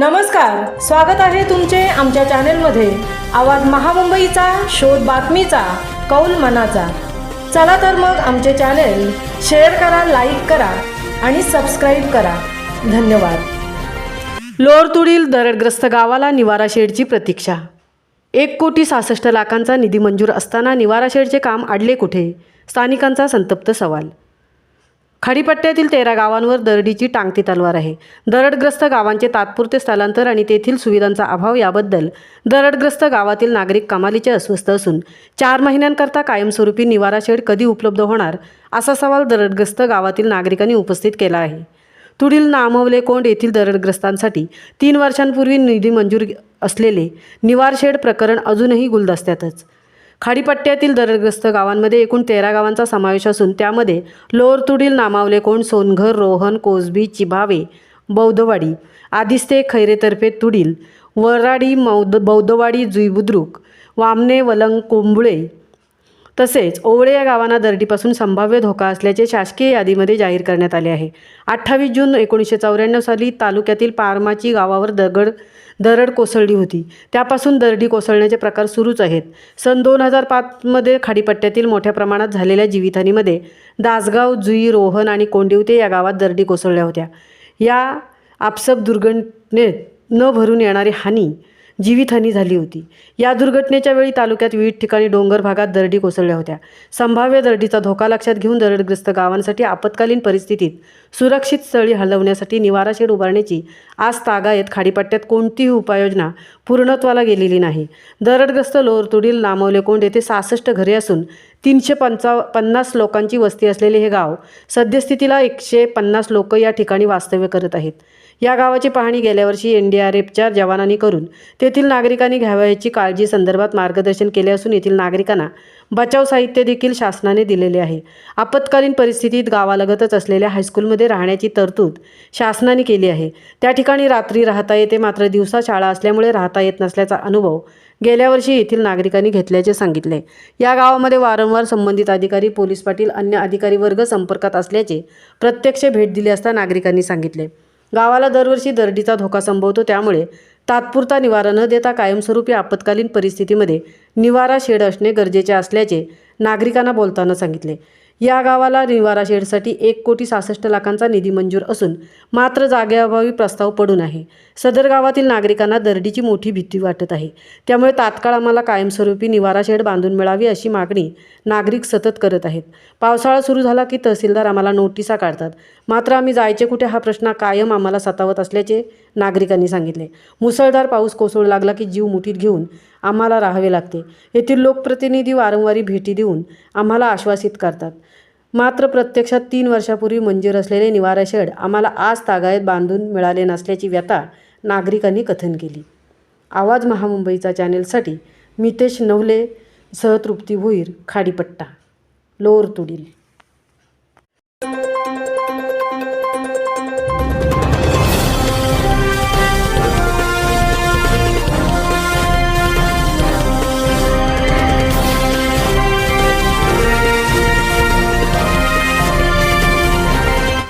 नमस्कार स्वागत आहे तुमचे आमच्या चॅनेलमध्ये. आवाज महामुंबईचा शोध बातमीचा कौल मनाचा. चला तर मग आमचे चॅनेल शेअर करा लाईक करा आणि सबस्क्राईब करा. धन्यवाद. लोअरतुडील दरडग्रस्त गावाला निवारा शेडची प्रतीक्षा. एक कोटी सहासष्ट लाखांचा निधी मंजूर असताना निवारा शेडचे काम अडले कुठे? स्थानिकांचा संतप्त सवाल. खाडीपट्ट्यातील तेरा गावांवर दरडीची टांगती तलवार आहे. दरडग्रस्त गावांचे तात्पुरते स्थलांतर आणि तेथील सुविधांचा अभाव याबद्दल दरडग्रस्त गावातील नागरिक कमालीचे अस्वस्थ असून चार महिन्यांकरता कायमस्वरूपी निवारा शेड कधी उपलब्ध होणार असा सवाल दरडग्रस्त गावातील नागरिकांनी उपस्थित केला आहे. तुडील नामवले कोंड येथील दरडग्रस्तांसाठी तीन वर्षांपूर्वी निधी मंजूर असलेले निवार शेड प्रकरण अजूनही गुलदस्त्यातच. खाडीपट्ट्यातील दरग्रस्त गावांमध्ये एकूण तेरा गावांचा समावेश असून त्यामध्ये लोअर तुडील नामावले कोण? सोनघर रोहन कोसबी चिभावे बौद्धवाडी आदिस्ते खैरेतर्फे तुडील वराडी मौद बौद्धवाडी जुईबुद्रुक वामने वलंग कोंबुळे तसेच ओवळे या गावांना दरडीपासून संभाव्य धोका असल्याचे शासकीय यादीमध्ये जाहीर करण्यात आले आहे. अठ्ठावीस जून एकोणीसशे चौऱ्याण्णव साली तालुक्यातील पारमाची गावावर दगड दरड कोसळली होती. त्यापासून दरडी कोसळण्याचे प्रकार सुरूच आहेत. सन दोन हजार पाचमध्ये खाडीपट्ट्यातील मोठ्या प्रमाणात झालेल्या जीवितहानीमध्ये दासगाव जुई रोहन आणि कोंडिवते या गावात दरडी कोसळल्या होत्या. या आपसप दुर्घटनेत न भरून येणारी हानी जीवितहानी झाली होती. या दुर्घटनेच्या वेळी तालुक्यात विविध ठिकाणी डोंगर भागात दरडी कोसळल्या होत्या. संभाव्य दरडीचा धोका लक्षात घेऊन दरडग्रस्त गावांसाठी आपत्कालीन परिस्थितीत सुरक्षित स्थळी हलवण्यासाठी निवारा शेड उभारण्याची आज तागायत खाडीपट्ट्यात कोणतीही उपाययोजना पूर्णत्वाला गेलेली नाही. दरडग्रस्त लोहरतुडील नामवले कोंड येथे सहासष्ट घरे असून तीनशे पंचा पन्नास लोकांची वस्ती असलेले हे गाव सद्यस्थितीला एकशे पन्नास लोक या ठिकाणी वास्तव्य करत आहेत. या गावाची पाहणी गेल्या वर्षी एन डी आर एफच्या जवानांनी करून ते येथील नागरिकांनी घ्यावयाची काळजी संदर्भात मार्गदर्शन केले असून येथील नागरिकांना बचाव साहित्य देखील शासनाने दिलेले आहे. आपत्कालीन परिस्थितीत गावालगतच असलेल्या हायस्कूलमध्ये राहण्याची तरतूद शासनाने केली आहे. त्या ठिकाणी रात्री राहता येते मात्र दिवसा शाळा असल्यामुळे राहता येत नसल्याचा अनुभव गेल्या वर्षी येथील नागरिकांनी घेतल्याचे सांगितले. या गावामध्ये वारंवार संबंधित अधिकारी पोलीस पाटील अन्य अधिकारी वर्ग संपर्कात असल्याचे प्रत्यक्ष भेट दिली असता नागरिकांनी सांगितले. गावाला दरवर्षी दरडीचा धोका संभवतो त्यामुळे तात्पुरता निवारा न देता कायमस्वरूपी आपत्कालीन परिस्थितीमध्ये निवारा शेड असणे गरजेचे असल्याचे नागरिकांना बोलताना सांगितले. या गावाला निवारा शेडसाठी एक कोटी सहासष्ट लाखांचा निधी मंजूर असून मात्र जागेअभावी प्रस्ताव पडून आहे. सदर गावातील नागरिकांना दरडीची मोठी भीती वाटत आहे. त्यामुळे तात्काळ आम्हाला कायमस्वरूपी निवारा शेड बांधून मिळावी अशी मागणी नागरिक सतत करत आहेत. पावसाळा सुरू झाला की तहसीलदार आम्हाला नोटिसा काढतात. मात्र आम्ही जायचे कुठे हा प्रश्न कायम आम्हाला सतावत असल्याचे नागरिकांनी सांगितले. मुसळधार पाऊस कोसळू लागला की जीव मुठीत घेऊन आम्हाला राहावे लागते. येथील लोकप्रतिनिधी वारंवारी भेटी देऊन आम्हाला आश्वासित करतात. मात्र प्रत्यक्षात तीन वर्षापूर्वी मंजूर असलेले निवारा शेड आम्हाला आज तागायत बांधून मिळाले नसल्याची व्यथा नागरिकांनी कथन केली. आवाज महामुंबईचा चॅनेलसाठी मितेश नवले सहतृप्ती भुईर खाडीपट्टा लोअर तुडील.